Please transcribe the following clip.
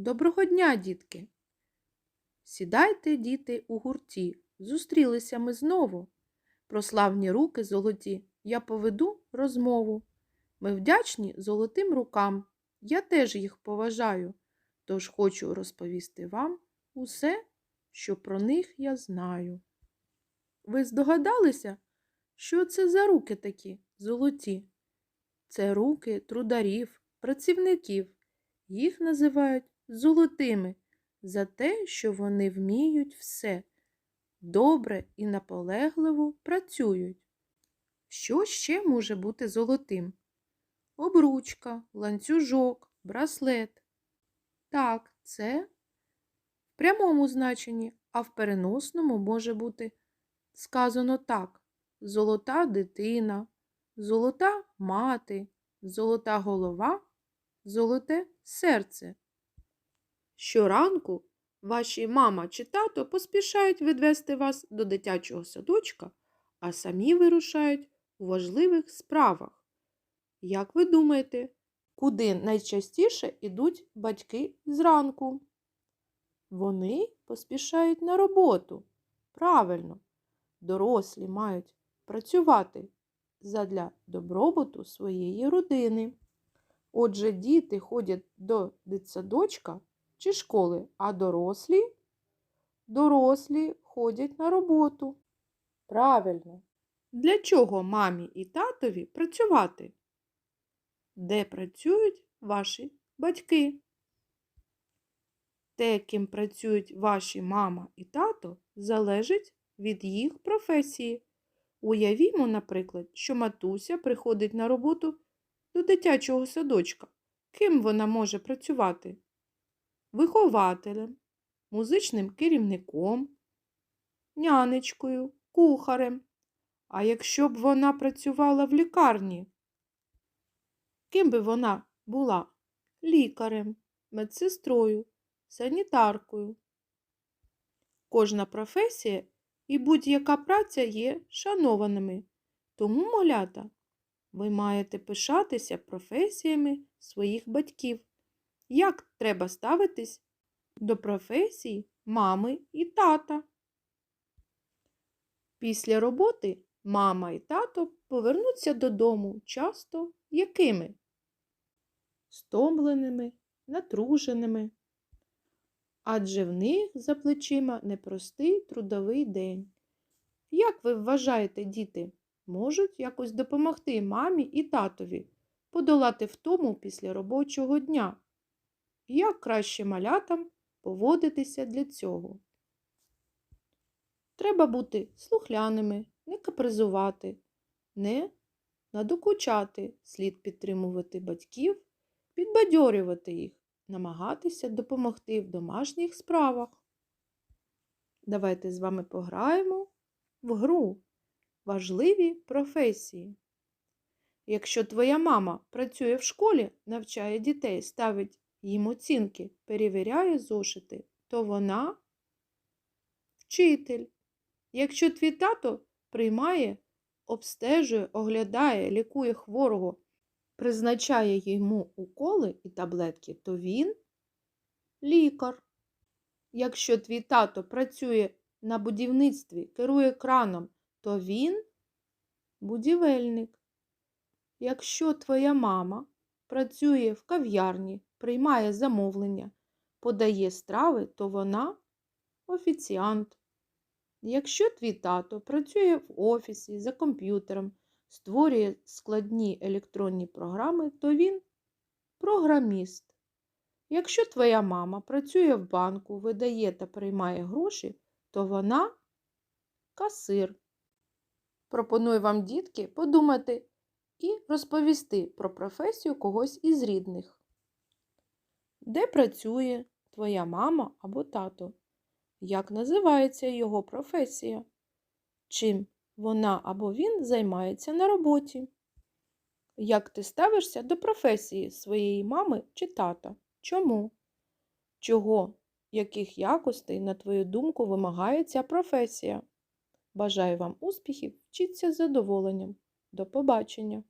Доброго дня, дітки! Сідайте, діти, у гурті. Зустрілися ми знову. Про славні руки золоті я поведу розмову. Ми вдячні золотим рукам. Я теж їх поважаю. Тож хочу розповісти вам усе, що про них я знаю. Ви здогадалися, що це за руки такі золоті? Це руки трударів, працівників. Їх називають золотими за те, що вони вміють все, добре і наполегливо працюють. Що ще може бути золотим? Обручка, ланцюжок, браслет. Так, це в прямому значенні, а в переносному може бути сказано так: золота дитина, золота мати, золота голова, золоте серце. Щоранку ваші мама чи тато поспішають відвести вас до дитячого садочка, а самі вирушають у важливих справах. Як ви думаєте, куди найчастіше йдуть батьки зранку? Вони поспішають на роботу. Правильно, дорослі мають працювати задля добробуту своєї родини. Отже, діти ходять до дитсадочка чи школи, а дорослі? Дорослі ходять на роботу. Правильно. Для чого мамі і татові працювати? Де працюють ваші батьки? Те, ким працюють ваші мама і тато, залежить від їх професії. Уявімо, наприклад, що матуся приходить на роботу до дитячого садочка. Ким вона може працювати? Вихователем, музичним керівником, нянечкою, кухарем. А якщо б вона працювала в лікарні? Ким би вона була? Лікарем, медсестрою, санітаркою. Кожна професія і будь-яка праця є шанованими. Тому, малята, ви маєте пишатися професіями своїх батьків. Як треба ставитись до професії мами і тата? Після роботи мама і тато повернуться додому часто якими? Стомленими, натруженими. Адже в них за плечима непростий трудовий день. Як ви вважаєте, діти, можуть якось допомогти мамі і татові подолати втому після робочого дня? Як краще малятам поводитися для цього? Треба бути слухляними, не капризувати, не надокучати, слід підтримувати батьків, підбадьорювати їх, намагатися допомогти в домашніх справах. Давайте з вами пограємо в гру важливі професії. Якщо твоя мама працює в школі, навчає дітей, ставить їм оцінки, перевіряє зошити, то вона вчитель. Якщо твій тато приймає, обстежує, оглядає, лікує хворого, призначає йому уколи і таблетки, то він лікар. Якщо твій тато працює на будівництві, керує краном, то він будівельник. Якщо твоя мама працює в кав'ярні, приймає замовлення, подає страви, то вона офіціант. Якщо твій тато працює в офісі за комп'ютером, створює складні електронні програми, то він програміст. Якщо твоя мама працює в банку, видає та приймає гроші, то вона касир. Пропоную вам, дітки, подумати і розповісти про професію когось із рідних. Де працює твоя мама або тато? Як називається його професія? Чим вона або він займається на роботі? Як ти ставишся до професії своєї мами чи тата? Чому? Чого, яких якостей, на твою думку, вимагає ця професія? Бажаю вам успіхів, вчіться з задоволенням. До побачення!